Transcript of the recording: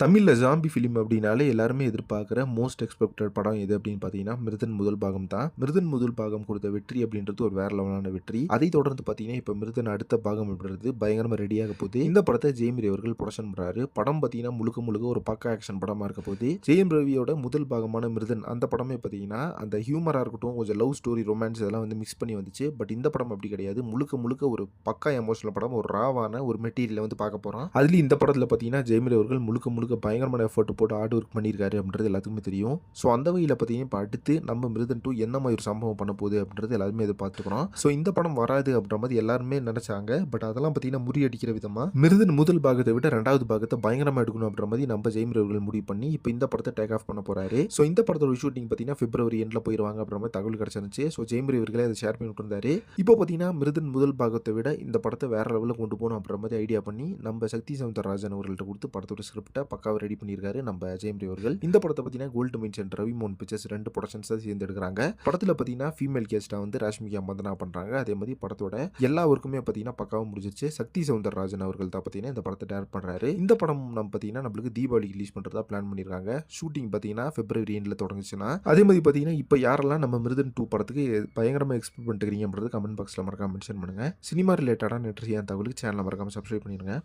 தமிழில் zombie film அப்படின்னாலே எல்லாருமே எதிர்பார்க்குற மோஸ்ட் எக்ஸ்பெக்டட் படம் எது அப்படின்னு பார்த்தீங்கன்னா மிருதன் முதல் பாகம் தான். மிருதன் முதல் பாகம் கொடுத்த வெற்றி அப்படின்றது ஒரு வேற லெவலான வெற்றி. அதை தொடர்ந்து பார்த்தீங்கன்னா இப்போ மிருதன் அடுத்த பாகம் அப்படின்றது பயங்கரமாக ரெடியாக போகுது. இந்த படத்தை ஜெயம் ரவி அவர்கள் ப்ரொடக்ஷன் பண்ணுறாரு படம் பார்த்தீங்கன்னா முழுக்க முழுக்க ஒரு பக்கா ஆக்ஷன் படமாக இருக்க போகுது. ஜெயம் ரவியோட முதல் பாகமான மிருதன் அந்த படமே பார்த்தீங்கன்னா அந்த ஹியூமராக இருக்கட்டும் கொஞ்சம் லவ் ஸ்டோரி ரொமான்ஸ் இதெல்லாம் வந்து மிக்ஸ் பண்ணி வந்துச்சு. பட் இந்த படம் அப்படி கிடையாது. முழுக்க முழுக்க ஒரு பக்கா எமோஷனல் படம் ஒரு ராவான ஒரு மெட்டீரியலை வந்து பார்க்க போகிறோம் அதுலேயும் இந்த படத்தில் பார்த்தீங்கன்னா ஜெயமரி அவர்கள் முழுக்க முழுக்க பயங்கரமான எஃபர்ட் போட்டு ஹார்ட் ஒர்க் பண்ணியிருக்காரு அப்படின்றது எல்லாத்துக்குமே தெரியும். ஸோ அந்த வகையில் பார்த்தீங்கன்னா இப்போ அடுத்து நம்ம மிருதன் டூ என்ன மாதிரி ஒரு சம்பவம் பண்ண போகுது அப்படின்றது எல்லாருமே எதிர்பார்த்துக்கிறோம் ஸோ இந்த படம் வராது அப்படின்ற மாதிரி எல்லாருமே நினச்சாங்க. பட் அதெல்லாம் பார்த்தீங்கன்னா முறியடிக்கிற விதமாக மிருதன் முதல் பாகத்தை விட ரெண்டாவது பாகத்தை பயங்கரமாக எடுக்கணும் அப்படின்ற மாதிரி நம்ம ஜெயமரி அவர்கள் முடிவு பண்ணி இப்போ இந்த படத்தை டேக் ஆஃப் பண்ண போகிறாரு ஸோ இந்த படத்தோட ஷூட்டிங் பார்த்தீங்கன்னா பிப்ரவரி எண்டில் போயிருவாங்க அப்படின்ற மாதிரி தகவல் கிடச்சிருந்துச்சு. ஸோ ஜெயம் அவர்களே அதை ஷேர் பண்ணி விட்டுருந்தாரு இப்போ பார்த்தீங்கன்னா மிருதன் முதல் பாகத்தை விட இந்த படத்தை வேற லெவலில் கொண்டு போகணும் அப்படின்ற மாதிரி ஐடியா பண்ணி நம்ம சக்தி சவுந்தரராஜன் அவர்கள்ட்ட கொடுத்து படத்தோட ஸ்கிரிப்டை பக்காவை ரெடி பண்ணியிருக்காரு நம்ம ஜெயம்ரி அவர்கள். இந்த படத்தை பார்த்தீங்கன்னா Gold Mention Ravi Mon Pictures ரெண்டு ப்ரொடக்ஷன்ஸ் தான் சேர்ந்து எடுக்கிறாங்க படத்தில் பார்த்தீங்கன்னா ஃபீமேல் கேஸ்ட்டாக வந்து ராஷ்மிகா மந்தனா பண்ணுறாங்க அதே மாதிரி படத்தோட எல்லா ஒர்க்குமே பார்த்தீங்கன்னா பக்காவாக முடிஞ்சிச்சு சக்தி சவுந்தரராஜன் அவர்கள் தான் பார்த்தீங்கன்னா இந்த படத்தை டேரக்ட் பண்ணுறாரு இந்த படம் நம்ம பார்த்தீங்கன்னா நம்மளுக்கு தீபாவளி ரிலீஸ் பண்ணுறதா பிளான் பண்ணியிருக்காங்க ஷூட்டிங் பார்த்தீங்கன்னா பிப்ரவரி எண்டில் தொடங்குச்சுன்னா. அதே மாதிரி பார்த்தீங்கன்னா இப்போ யாரெல்லாம் நம்ம மிருதன் டூ படத்துக்கு பயங்கரமாக எக்ஸ்பெக்ட் பண்ணிட்டுக்கிறீங்கன்றது கமெண்ட் பாக்ஸில் மறக்காம மென்ஷன் பண்ணுங்கள் சினிமா ரிலேட்டடான நெட்ரியான தகவலுக்கு சேனலை மறக்காமல் சப்ஸ்கிரைப் பண்ணிடுங்க.